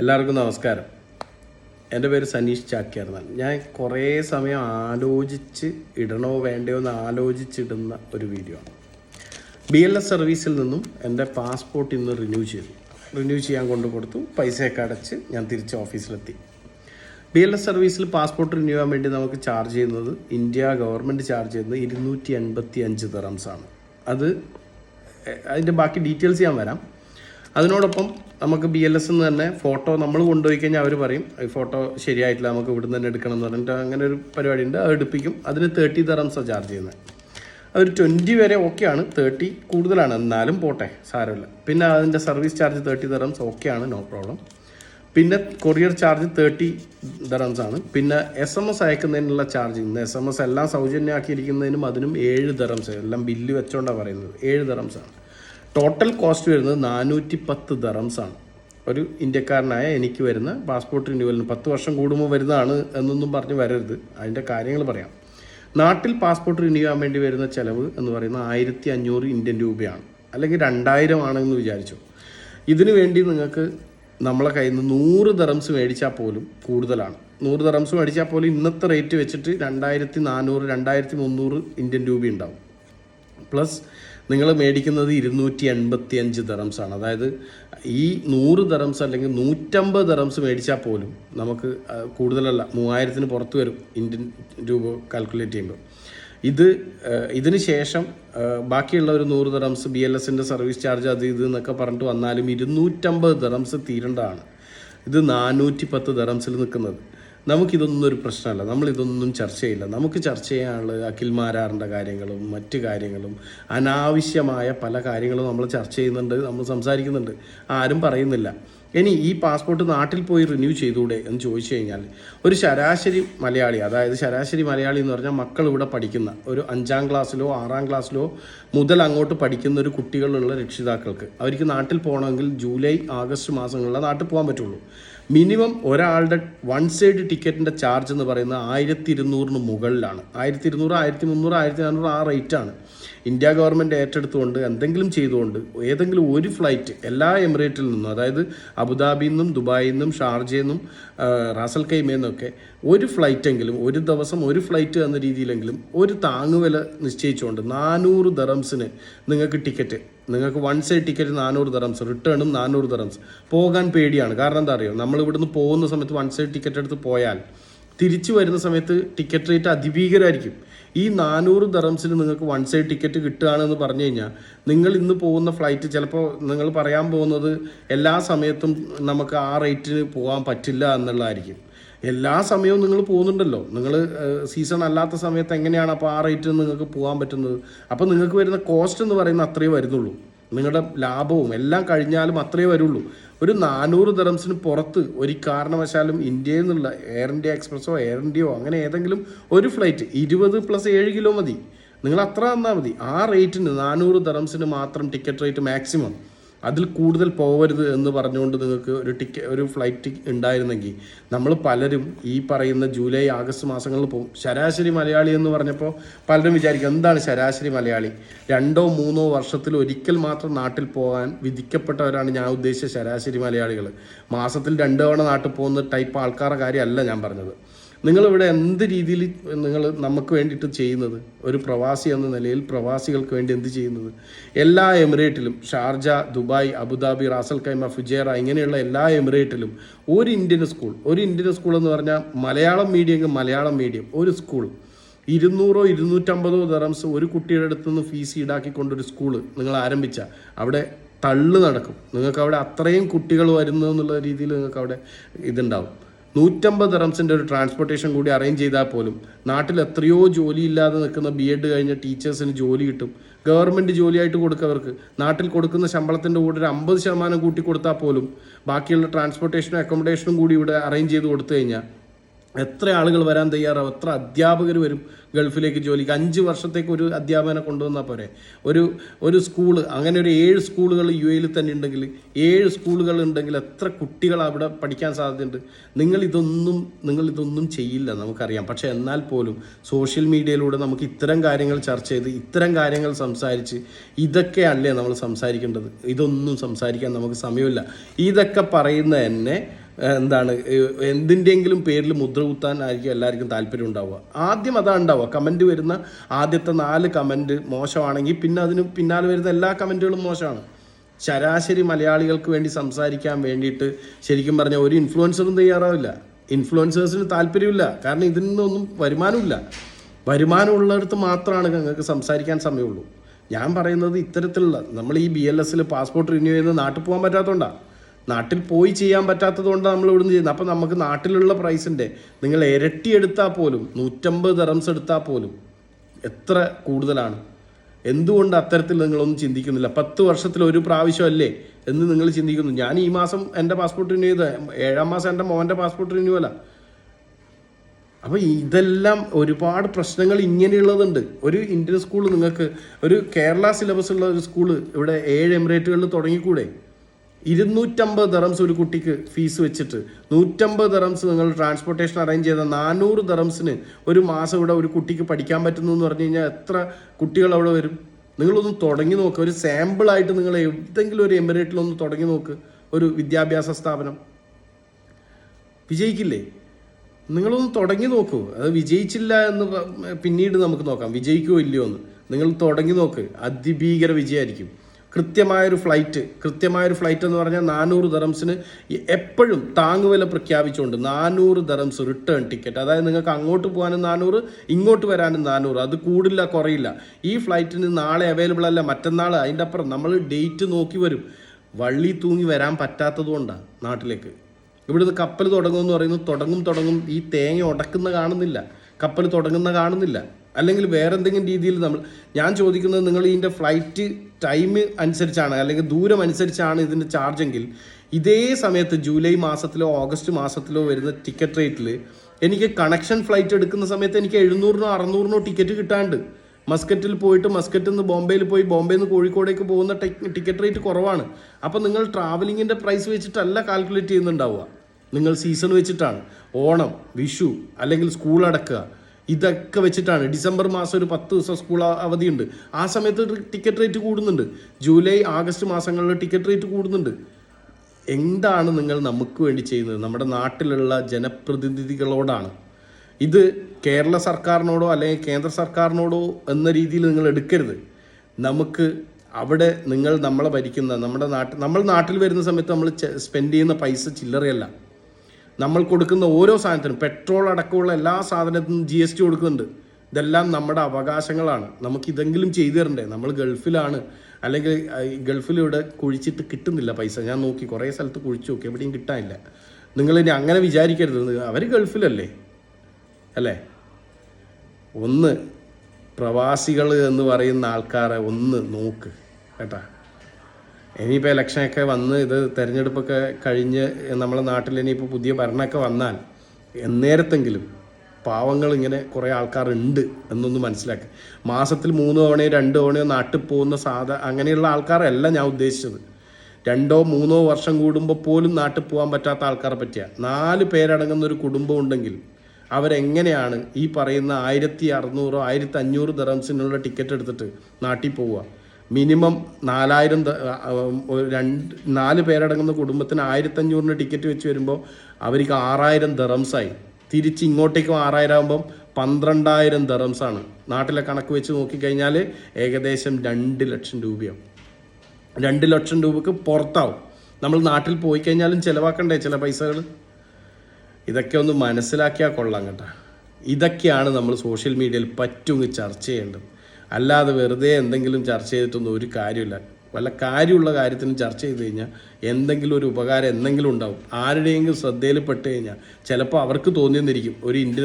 എല്ലാവർക്കും നമസ്കാരം. എന്റെ പേര് സനീഷ് ചാക്യാർന്നാണ്. ഞാൻ കുറേ സമയം ആലോചിച്ച് ഇടണോ വേണ്ടയോ എന്ന് ആലോചിച്ചിടുന്ന ഒരു വീഡിയോ ആണ്. ബി എൽ എസ് സർവീസിൽ നിന്നും എന്റെ പാസ്പോർട്ട് ഇന്ന് റിന്യൂ ചെയ്തു. റിന്യൂ ചെയ്യാൻ കൊണ്ടു കൊടുത്തു. പൈസയൊക്കെ അടച്ച് ഞാൻ തിരിച്ച് ഓഫീസിലെത്തി. ബി എൽ എസ് സർവീസിൽ പാസ്പോർട്ട് റിന്യൂ ചെയ്യാൻ വേണ്ടി നമുക്ക് ചാർജ് ചെയ്യുന്നത് ഇന്ത്യ ഗവൺമെന്റ് ചാർജ് ചെയ്യുന്നത് ഇരുന്നൂറ്റി എൺപത്തി അഞ്ച് തെറംസാണ് അത് അതിന്റെ ബാക്കി ഡീറ്റെയിൽസ് ഞാൻ വരാം. അതിനോടൊപ്പം നമുക്ക് ബി എൽ എസ് എന്ന് തന്നെ ഫോട്ടോ നമ്മൾ കൊണ്ടുപോയി കഴിഞ്ഞാൽ അവർ പറയും ഈ ഫോട്ടോ ശരിയായിട്ടില്ല നമുക്ക് ഇവിടുന്ന് തന്നെ എടുക്കണം എന്ന് പറഞ്ഞിട്ട് അങ്ങനെ ഒരു പരിപാടി ഉണ്ട്. അത് എടുപ്പിക്കും. അതിന് തേർട്ടി തറംസാണ് ചാർജ് ചെയ്യുന്നത് അതൊരു ട്വന്റി വരെ ഓക്കെയാണ് തേർട്ടി കൂടുതലാണ്. എന്നാലും പോട്ടെ സാരമില്ല. പിന്നെ അതിന്റെ സർവീസ് ചാർജ് തേർട്ടി തറംസ് ഓക്കെയാണ് നോ പ്രോബ്ലം പിന്നെ കൊറിയർ ചാർജ് തേർട്ടി ദറംസ് ആണ്. പിന്നെ എസ് എം എസ് അയക്കുന്നതിനുള്ള ചാർജ് ഇന്ന് എസ് എം എസ് എല്ലാം സൗജന്യമാക്കിയിരിക്കുന്നതിനും അതിനും ഏഴ് ദറംസ് എല്ലാം ബില്ല് വെച്ചോണ്ടാണ് പറയുന്നത്. ഏഴ് ആണ്. ടോട്ടൽ കോസ്റ്റ് വരുന്നത് നാനൂറ്റി പത്ത് ദറംസ് ആണ്. ഒരു ഇന്ത്യക്കാരനായ എനിക്ക് വരുന്ന പാസ്പോർട്ട് റിന്യൂവലിന് പത്ത് വർഷം കൂടുമ്പോൾ വരുന്നതാണ് എന്നൊന്നും പറഞ്ഞ് വരരുത്. അതിന്റെ കാര്യങ്ങൾ പറയാം. നാട്ടിൽ പാസ്പോർട്ട് റിന്യൂ ചെയ്യാൻ വേണ്ടി വരുന്ന ചിലവ് എന്ന് പറയുന്നത് ആയിരത്തി അഞ്ഞൂറ് ഇന്ത്യൻ രൂപയാണ്. അല്ലെങ്കിൽ രണ്ടായിരം ആണെന്ന് വിചാരിച്ചു. ഇതിനു വേണ്ടി നിങ്ങൾക്ക് നമ്മളെ കയ്യിൽ നിന്ന് നൂറ് ദറംസ് മേടിച്ചാൽ പോലും കൂടുതലാണ്. നൂറ് ദറംസ് മേടിച്ചാൽ പോലും ഇന്നത്തെ റേറ്റ് വെച്ചിട്ട് രണ്ടായിരത്തി നാനൂറ് രണ്ടായിരത്തി മുന്നൂറ് ഇന്ത്യൻ രൂപ ഉണ്ടാവും. പ്ലസ് നിങ്ങൾ മേടിക്കുന്നത് ഇരുന്നൂറ്റി എൺപത്തി അഞ്ച് ദറംസ് ആണ്. അതായത് ഈ നൂറ് ദറംസ് അല്ലെങ്കിൽ നൂറ്റമ്പത് ദറംസ് മേടിച്ചാൽ പോലും നമുക്ക് കൂടുതലല്ല മൂവായിരത്തിന് പുറത്ത് വരും ഇന്ത്യൻ രൂപ കാൽക്കുലേറ്റ് ചെയ്യുമ്പോൾ. ഇത് ഇതിന് ശേഷം ബാക്കിയുള്ള ഒരു നൂറ് ദറംസ് ബി എൽ എസിന്റെ സർവീസ് ചാർജ് അത് ഇത് എന്നൊക്കെ പറഞ്ഞിട്ട് വന്നാലും ഇരുന്നൂറ്റമ്പത് ദറംസ് തീരേണ്ടതാണ്. ഇത് നാനൂറ്റി പത്ത് ദറംസിൽ നിൽക്കുന്നത്. നമുക്കിതൊന്നും ഒരു പ്രശ്നമല്ല. നമ്മളിതൊന്നും ചർച്ച ചെയ്യില്ല. നമുക്ക് ചർച്ച ചെയ്യാനുള്ളത് അഖിൽ മാരാറിന്റെ കാര്യങ്ങളും മറ്റു കാര്യങ്ങളും അനാവശ്യമായ പല കാര്യങ്ങളും നമ്മൾ ചർച്ച ചെയ്യുന്നുണ്ട് നമ്മൾ സംസാരിക്കുന്നുണ്ട്. ആരും പറയുന്നില്ല. ഇനി ഈ പാസ്പോർട്ട് നാട്ടിൽ പോയി റിന്യൂ ചെയ്തുകൂടെ എന്ന് ചോദിച്ചു കഴിഞ്ഞാൽ ഒരു ശരാശരി മലയാളി അതായത് ശരാശരി മലയാളി എന്ന് പറഞ്ഞാൽ മക്കൾ ഇവിടെ പഠിക്കുന്ന ഒരു അഞ്ചാം ക്ലാസ്സിലോ ആറാം ക്ലാസ്സിലോ മുതൽ അങ്ങോട്ട് പഠിക്കുന്ന ഒരു കുട്ടികളുള്ള രക്ഷിതാക്കൾക്ക് അവർക്ക് നാട്ടിൽ പോകണമെങ്കിൽ ജൂലൈ ആഗസ്റ്റ് മാസങ്ങളിലെ നാട്ടിൽ പോകാൻ പറ്റുള്ളൂ. മിനിമം ഒരാളുടെ വൺ സൈഡ് ടിക്കറ്റിന്റെ ചാർജ് എന്ന് പറയുന്നത് ആയിരത്തി ഇരുന്നൂറിന് മുകളിലാണ്. ആയിരത്തി ഇരുന്നൂറ് ആയിരത്തി മുന്നൂറ് ആയിരത്തി നാനൂറ് ആ റേറ്റാണ്. ഇന്ത്യ ഗവൺമെന്റ് ഏറ്റെടുത്തുകൊണ്ട് എന്തെങ്കിലും ചെയ്തുകൊണ്ട് ഏതെങ്കിലും ഒരു ഫ്ലൈറ്റ് എല്ലാ എമിറേറ്റിൽ നിന്നും അതായത് അബുദാബിയിൽ നിന്നും ദുബായിൽ നിന്നും ഷാർജയിൽ നിന്നും റാസൽ കൈമയിൽ നിന്നൊക്കെ ഒരു ഫ്ലൈറ്റെങ്കിലും ഒരു ദിവസം ഒരു ഫ്ലൈറ്റ് എന്ന രീതിയിലെങ്കിലും ഒരു താങ്ങുവില നിശ്ചയിച്ചുകൊണ്ട് നാനൂറ് ദറംസിന് നിങ്ങൾക്ക് ടിക്കറ്റ്. നിങ്ങൾക്ക് വൺ സൈഡ് ടിക്കറ്റ് നാനൂറ് ദറംസ് റിട്ടേണും നാനൂറ് ദറംസ്. പോകാൻ പേടിയാണ്. കാരണം എന്താ അറിയോ? നമ്മൾ ഇവിടുന്ന് പോകുന്ന സമയത്ത് വൺ സൈഡ് ടിക്കറ്റ് എടുത്ത് പോയാൽ തിരിച്ചു വരുന്ന സമയത്ത് ടിക്കറ്റ് റേറ്റ് അതിഭീകരമായിരിക്കും ഈ നാനൂറ് ദറംസിന് നിങ്ങൾക്ക് വൺ സൈഡ് ടിക്കറ്റ് കിട്ടുകയാണെന്ന് പറഞ്ഞു കഴിഞ്ഞാൽ നിങ്ങൾ ഇന്ന് പോകുന്ന ഫ്ലൈറ്റ് ചിലപ്പോൾ നിങ്ങൾ പറയാൻ പോകുന്നത് എല്ലാ സമയത്തും നമുക്ക് ആ റേറ്റിന് പോകാൻ പറ്റില്ല എന്നുള്ളതായിരിക്കും. എല്ലാ സമയവും നിങ്ങൾ പോകുന്നുണ്ടല്ലോ. നിങ്ങൾ സീസൺ അല്ലാത്ത സമയത്ത് എങ്ങനെയാണ് അപ്പോൾ ആ റേറ്റ് നിങ്ങൾക്ക് പോകാൻ പറ്റുന്നത്? അപ്പോൾ നിങ്ങൾക്ക് വരുന്ന കോസ്റ്റ് എന്ന് പറയുന്നത് അത്രയേ വരുന്നുള്ളൂ. നിങ്ങളുടെ ലാഭവും എല്ലാം കഴിഞ്ഞാലും അത്രയേ വരുള്ളൂ. ഒരു നാനൂറ് ദറംസിന് പുറത്ത് ഒരു കാരണവശാലും ഇന്ത്യയിൽ നിന്നുള്ള എയർ ഇന്ത്യ എക്സ്പ്രസ്സോ എയർ ഇന്ത്യയോ അങ്ങനെ ഏതെങ്കിലും ഒരു ഫ്ലൈറ്റ് ഇരുപത് പ്ലസ് ഏഴ് കിലോ മതി. നിങ്ങൾ അത്ര തന്നാൽ മതി. ആ റേറ്റിന് നാനൂറ് ദറംസിന് മാത്രം ടിക്കറ്റ് റേറ്റ് മാക്സിമം അതിൽ കൂടുതൽ പോകരുത് എന്ന് പറഞ്ഞുകൊണ്ട് നിങ്ങൾക്ക് ഒരു ടിക്ക ഒരു ഫ്ലൈറ്റ് ഉണ്ടായിരുന്നെങ്കിൽ നമ്മൾ പലരും ഈ പറയുന്ന ജൂലൈ ആഗസ്റ്റ് മാസങ്ങളിൽ പോകും. ശരാശരി മലയാളി എന്ന് പറഞ്ഞപ്പോൾ പലരും വിചാരിക്കും എന്താണ് ശരാശരി മലയാളി? രണ്ടോ മൂന്നോ വർഷത്തിൽ ഒരിക്കൽ മാത്രം നാട്ടിൽ പോകാൻ വിധിക്കപ്പെട്ടവരാണ് ഞാൻ ഉദ്ദേശിച്ച ശരാശരി മലയാളികൾ. മാസത്തിൽ രണ്ട് തവണ നാട്ടിൽ പോകുന്ന ടൈപ്പ് ആൾക്കാരുടെ കാര്യമല്ല ഞാൻ പറഞ്ഞത്. നിങ്ങളിവിടെ എന്ത് രീതിയിൽ നിങ്ങൾ നമുക്ക് വേണ്ടിയിട്ട് ചെയ്യുന്നത്? ഒരു പ്രവാസി എന്ന നിലയിൽ പ്രവാസികൾക്ക് വേണ്ടി എന്ത് ചെയ്യുന്നത്? എല്ലാ എമിറേറ്റിലും Sharjah Dubai Abu Dhabi Ras al Khaimah Fujairah ഇങ്ങനെയുള്ള എല്ലാ എമിറേറ്റിലും ഒരു ഇന്ത്യൻ സ്കൂൾ ഒരു ഇന്ത്യൻ സ്കൂൾ എന്ന് പറഞ്ഞാൽ മലയാളം മീഡിയം മലയാളം മീഡിയം ഒരു സ്കൂൾ. ഇരുന്നൂറോ ഇരുന്നൂറ്റമ്പതോ ദറംസ് ഒരു കുട്ടിയുടെ അടുത്ത് നിന്ന് ഫീസ് ഈടാക്കിക്കൊണ്ടൊരു സ്കൂൾ നിങ്ങൾ ആരംഭിച്ച അവിടെ തള്ളു നടക്കും. നിങ്ങൾക്ക് അവിടെ അത്രയും കുട്ടികൾ വരുന്നു എന്നുള്ള രീതിയിൽ നിങ്ങൾക്ക് അവിടെ ഇതുണ്ടാവും. നൂറ്റമ്പത് റംസിന്റെ ഒരു ട്രാൻസ്പോർട്ടേഷൻ കൂടി അറേഞ്ച് ചെയ്താൽ പോലും നാട്ടിൽ എത്രയോ ജോലി ഇല്ലാതെ നിൽക്കുന്ന ബി എഡ് കഴിഞ്ഞ ടീച്ചേഴ്സിന് ജോലി കിട്ടും. ഗവൺമെന്റ് ജോലിയായിട്ട് കൊടുക്കവർക്ക് നാട്ടിൽ കൊടുക്കുന്ന ശമ്പളത്തിന്റെ കൂടെ ഒരു അമ്പത് ശതമാനം കൂട്ടി കൊടുത്താൽ പോലും ബാക്കിയുള്ള ട്രാൻസ്പോർട്ടേഷനും അക്കോമഡേഷനും കൂടി ഇവിടെ അറേഞ്ച് ചെയ്ത് കൊടുത്തു കഴിഞ്ഞാൽ എത്ര ആളുകൾ വരാൻ തയ്യാറാവും? എത്ര അധ്യാപകർ വരും ഗൾഫിലേക്ക് ജോലിക്ക്? അഞ്ച് വർഷത്തേക്ക് ഒരു അധ്യാപകനെ കൊണ്ടുവന്നാൽ പോരെ. ഒരു ഒരു സ്കൂൾ അങ്ങനെ ഒരു ഏഴ് സ്കൂളുകൾ യു എയിൽ തന്നെ ഉണ്ടെങ്കിൽ ഏഴ് സ്കൂളുകൾ ഉണ്ടെങ്കിൽ എത്ര കുട്ടികൾ അവിടെ പഠിക്കാൻ സാധ്യതയുണ്ട്? നിങ്ങൾ ഇതൊന്നും നിങ്ങൾ ഇതൊന്നും ചെയ്യില്ല നമുക്കറിയാം. പക്ഷേ എന്നാൽ പോലും സോഷ്യൽ മീഡിയയിലൂടെ നമുക്ക് ഇത്തരം കാര്യങ്ങൾ ചർച്ച ചെയ്ത് ഇത്തരം കാര്യങ്ങൾ സംസാരിച്ച് ഇതൊക്കെ അല്ലേ നമ്മൾ സംസാരിക്കേണ്ടത്? ഇതൊന്നും സംസാരിക്കാൻ നമുക്ക് സമയമില്ല. ഇതൊക്കെ പറയുന്ന ഏഹ്, എന്താണ്? എന്തിന്റെയെങ്കിലും പേരിൽ മുദ്ര കുത്താൻ ആയിരിക്കും എല്ലാവർക്കും താല്പര്യം ഉണ്ടാവുക. ആദ്യം അതാണ് ഉണ്ടാവുക. കമന്റ് വരുന്ന ആദ്യത്തെ നാല് കമന്റ് മോശമാണെങ്കിൽ പിന്നെ അതിന് പിന്നാലെ വരുന്ന എല്ലാ കമന്റുകളും മോശമാണ്. ശരാശരി മലയാളികൾക്ക് വേണ്ടി സംസാരിക്കാൻ വേണ്ടിയിട്ട് ശരിക്കും പറഞ്ഞാൽ ഒരു ഇൻഫ്ലുവൻസറും തയ്യാറാവില്ല. ഇൻഫ്ലുവൻസേഴ്സിന് താല്പര്യമില്ല. കാരണം ഇതിൽ നിന്നൊന്നും വരുമാനമില്ല. വരുമാനമുള്ളിടത്ത് മാത്രമാണ് ഞങ്ങൾക്ക് സംസാരിക്കാൻ സമയമുള്ളൂ. ഞാൻ പറയുന്നത് ഇത്തരത്തിലുള്ള നമ്മൾ ഈ ബി എൽ എസിൽ പാസ്പോർട്ട് റിന്യൂ ചെയ്യുന്നത് നാട്ടിൽ പോകാൻ പറ്റാത്തതുകൊണ്ടാണ് നാട്ടിൽ പോയി ചെയ്യാൻ പറ്റാത്തത് കൊണ്ടാണ് നമ്മൾ ഇവിടുന്ന് ചെയ്യുന്നത്. അപ്പം നമുക്ക് നാട്ടിലുള്ള പ്രൈസിന്റെ നിങ്ങൾ ഇരട്ടി എടുത്താൽ പോലും നൂറ്റമ്പത് ദറംസ് എടുത്താൽ പോലും എത്ര കൂടുതലാണ്? എന്തുകൊണ്ട് അത്തരത്തിൽ നിങ്ങളൊന്നും ചിന്തിക്കുന്നില്ല? പത്ത് വർഷത്തിൽ ഒരു പ്രാവശ്യമല്ലേ എന്ന് നിങ്ങൾ ചിന്തിക്കുന്നു. ഞാൻ ഈ മാസം എന്റെ പാസ്പോർട്ട് റിന്യൂ ചെയ്ത ഏഴാം മാസം എന്റെ മോന്റെ പാസ്പോർട്ട് റിന്യൂ അല്ല. അപ്പോൾ ഇതെല്ലാം ഒരുപാട് പ്രശ്നങ്ങൾ ഇങ്ങനെയുള്ളതുണ്ട്. ഒരു ഇന്ത്യൻ സ്കൂൾ നിങ്ങൾക്ക് ഒരു കേരള സിലബസ് ഉള്ള ഒരു സ്കൂൾ ഇവിടെ ഏഴ് എമിറേറ്റുകളിൽ തുടങ്ങിക്കൂടെ? ഇരുന്നൂറ്റമ്പത് ദറംസ് ഒരു കുട്ടിക്ക് ഫീസ് വെച്ചിട്ട്. നൂറ്റമ്പത് ദറംസ് നിങ്ങൾ ട്രാൻസ്പോർട്ടേഷൻ അറേഞ്ച് ചെയ്ത നാനൂറ് ദറംസിന് ഒരു മാസം ഇവിടെ ഒരു കുട്ടിക്ക് പഠിക്കാൻ പറ്റുന്നു എന്ന് പറഞ്ഞു കഴിഞ്ഞാൽ എത്ര കുട്ടികൾ അവിടെ വരും? നിങ്ങളൊന്ന് തുടങ്ങി നോക്ക്. ഒരു സാമ്പിളായിട്ട് നിങ്ങൾ എന്തെങ്കിലും ഒരു എമിറേറ്റിലൊന്ന് തുടങ്ങി നോക്ക്. ഒരു വിദ്യാഭ്യാസ സ്ഥാപനം. വിജയിക്കില്ലേ? നിങ്ങളൊന്ന് തുടങ്ങി നോക്കൂ. അത് വിജയിച്ചില്ല എന്ന് പിന്നീട് നമുക്ക് നോക്കാം. വിജയിക്കുമോ ഇല്ലയോ എന്ന്. നിങ്ങൾ തുടങ്ങി നോക്ക്. അതിഭീകര വിജയമായിരിക്കും. കൃത്യമായൊരു ഫ്ലൈറ്റ് കൃത്യമായൊരു ഫ്ലൈറ്റ് എന്ന് പറഞ്ഞാൽ നാനൂറ് ദറംസിന് എപ്പോഴും താങ്ങുവില പ്രഖ്യാപിച്ചുകൊണ്ട് നാനൂറ് ദറംസ് റിട്ടേൺ ടിക്കറ്റ് അതായത് നിങ്ങൾക്ക് അങ്ങോട്ട് പോകാനും നാനൂറ് ഇങ്ങോട്ട് വരാനും നാനൂറ്. അത് കൂടില്ല കുറയില്ല. ഈ ഫ്ലൈറ്റിന് നാളെ അവൈലബിൾ അല്ല മറ്റന്നാൾ അതിന്റെ അപ്പുറം നമ്മൾ ഡേറ്റ് നോക്കി വരും. വള്ളി തൂങ്ങി വരാൻ പറ്റാത്തതുകൊണ്ടാണ് നാട്ടിലേക്ക്. ഇവിടുന്ന് കപ്പൽ തുടങ്ങുമെന്ന് പറയുന്നു തുടങ്ങും തുടങ്ങും. ഈ തേങ്ങ ഉടക്കുന്ന കാണുന്നില്ല. കപ്പൽ തുടങ്ങുന്ന കാണുന്നില്ല. അല്ലെങ്കിൽ വേറെ എന്തെങ്കിലും രീതിയിൽ നമ്മൾ ഞാൻ ചോദിക്കുന്നത് നിങ്ങൾ ഇതിന്റെ ഫ്ലൈറ്റ് ടൈം അനുസരിച്ചാണ് അല്ലെങ്കിൽ ദൂരം അനുസരിച്ചാണ് ഇതിന്റെ ചാർജെങ്കിൽ ഇതേ സമയത്ത് ജൂലൈ മാസത്തിലോ ഓഗസ്റ്റ് മാസത്തിലോ വരുന്ന ടിക്കറ്റ് റേറ്റിൽ എനിക്ക് കണക്ഷൻ ഫ്ലൈറ്റ് എടുക്കുന്ന സമയത്ത് എനിക്ക് എഴുന്നൂറിനോ അറുന്നൂറിനോ ടിക്കറ്റ് കിട്ടാണ്ട്. മസ്കറ്റിൽ പോയിട്ട് മസ്കറ്റിൽ നിന്ന് ബോംബെയിൽ പോയി ബോംബെയിൽ നിന്ന് കോഴിക്കോടേക്ക് പോകുന്ന ടിക്കറ്റ് റേറ്റ് കുറവാണ്. അപ്പോൾ നിങ്ങൾ ട്രാവലിങ്ങിന്റെ പ്രൈസ് വെച്ചിട്ടല്ല കാൽക്കുലേറ്റ് ചെയ്യുന്നുണ്ടാവുക. നിങ്ങൾ സീസൺ വെച്ചിട്ടാണ്. ഓണം വിഷു അല്ലെങ്കിൽ സ്കൂൾ അടക്കുക. ഇതൊക്കെ വെച്ചിട്ടാണ്. ഡിസംബർ മാസം ഒരു പത്ത് ദിവസം സ്കൂൾ അവധിയുണ്ട്. ആ സമയത്ത് ടിക്കറ്റ് റേറ്റ് കൂടുന്നുണ്ട്. ജൂലൈ ആഗസ്റ്റ് മാസങ്ങളിൽ ടിക്കറ്റ് റേറ്റ് കൂടുന്നുണ്ട്. എന്താണ് നിങ്ങൾ നമുക്ക് വേണ്ടി ചെയ്യുന്നത്? നമ്മുടെ നാട്ടിലുള്ള ജനപ്രതിനിധികളോടാണ്. ഇത് കേരള സർക്കാരിനോടോ അല്ലെങ്കിൽ കേന്ദ്ര സർക്കാരിനോടോ എന്ന രീതിയിൽ നിങ്ങൾ എടുക്കരുത്. നമുക്ക് അവിടെ നിങ്ങൾ നമ്മളെ ഭരിക്കുന്ന നമ്മുടെ നാട്ടിൽ നമ്മൾ നാട്ടിൽ വരുന്ന സമയത്ത് നമ്മൾ സ്പെൻഡ് ചെയ്യുന്ന പൈസ ചില്ലറയല്ല. നമ്മൾ കൊടുക്കുന്ന ഓരോ സാധനത്തിനും പെട്രോൾ അടക്കമുള്ള എല്ലാ സാധനത്തിനും ജി എസ് ടി കൊടുക്കുന്നുണ്ട്. ഇതെല്ലാം നമ്മുടെ അവകാശങ്ങളാണ്. നമുക്ക് ഇതെങ്കിലും ചെയ്തു തരണ്ടേ? നമ്മൾ ഗൾഫിലാണ്. അല്ലെങ്കിൽ ഗൾഫിലിവിടെ കുഴിച്ചിട്ട് കിട്ടുന്നില്ല പൈസ. ഞാൻ നോക്കി കുറേ സ്ഥലത്ത് കുഴിച്ചു നോക്കി. എവിടെയും കിട്ടാനില്ല. നിങ്ങൾ ഇനി അങ്ങനെ വിചാരിക്കരുത്. അവർ ഗൾഫിലല്ലേ? അല്ലേ? ഒന്ന് പ്രവാസികൾ എന്ന് പറയുന്ന ആൾക്കാരെ ഒന്ന് നോക്ക്. കേട്ടാ? ഇനിയിപ്പോൾ ഇലക്ഷനൊക്കെ വന്ന് ഇത് തെരഞ്ഞെടുപ്പൊക്കെ കഴിഞ്ഞ് നമ്മളെ നാട്ടിൽ ഇനിയിപ്പോൾ പുതിയ ഭരണമൊക്കെ വന്നാൽ എന്നേരത്തെങ്കിലും പാവങ്ങൾ ഇങ്ങനെ കുറേ ആൾക്കാരുണ്ട് എന്നൊന്ന് മനസ്സിലാക്കുക മാസത്തിൽ മൂന്ന് തവണയോ രണ്ട് തവണയോ നാട്ടിൽ പോകുന്ന സാധാ അങ്ങനെയുള്ള ആൾക്കാരല്ല ഞാൻ ഉദ്ദേശിച്ചത്. രണ്ടോ മൂന്നോ വർഷം കൂടുമ്പോൾ പോലും നാട്ടിൽ പോകാൻ പറ്റാത്ത ആൾക്കാരെ പറ്റിയ. നാല് പേരടങ്ങുന്ന ഒരു കുടുംബം ഉണ്ടെങ്കിൽ അവരെങ്ങനെയാണ് ഈ പറയുന്ന ആയിരത്തി അറുന്നൂറോ ആയിരത്തി അഞ്ഞൂറ് ദറംസിനുള്ള ടിക്കറ്റ് എടുത്തിട്ട് നാട്ടിൽ പോവുക? മിനിമം നാലായിരം രണ്ട് നാല് പേരടങ്ങുന്ന കുടുംബത്തിന് ആയിരത്തഞ്ഞൂറിന് ടിക്കറ്റ് വെച്ച് വരുമ്പോൾ അവർക്ക് ആറായിരം ദറംസായി. തിരിച്ച് ഇങ്ങോട്ടേക്കും ആറായിരം ആകുമ്പം പന്ത്രണ്ടായിരം ദറംസാണ്. നാട്ടിലെ കണക്ക് വെച്ച് നോക്കിക്കഴിഞ്ഞാൽ ഏകദേശം രണ്ട് ലക്ഷം രൂപയാവും. രണ്ട് ലക്ഷം രൂപക്ക് പുറത്താവും. നമ്മൾ നാട്ടിൽ പോയി കഴിഞ്ഞാലും ചിലവാക്കണ്ടേ ചില പൈസകൾ ഇതൊക്കെ ഒന്ന് മനസ്സിലാക്കിയാൽ കൊള്ളാം കേട്ടോ. ഇതൊക്കെയാണ് നമ്മൾ സോഷ്യൽ മീഡിയയിൽ പറ്റുമെങ്കിൽ ചർച്ച ചെയ്യേണ്ടത്. അല്ലാതെ വെറുതെ എന്തെങ്കിലും ചർച്ച ചെയ്തിട്ടൊന്നും ഒരു കാര്യമില്ല. വല്ല കാര്യമുള്ള കാര്യത്തിനും ചർച്ച ചെയ്ത് കഴിഞ്ഞാൽ എന്തെങ്കിലും ഒരു ഉപകാരം എന്തെങ്കിലും ഉണ്ടാവും. ആരുടെയെങ്കിലും ശ്രദ്ധയിൽ പെട്ട് കഴിഞ്ഞാൽ ചിലപ്പോൾ അവർക്ക് തോന്നിയെന്നിരിക്കും. ഒരു ഇന്ത്യൻ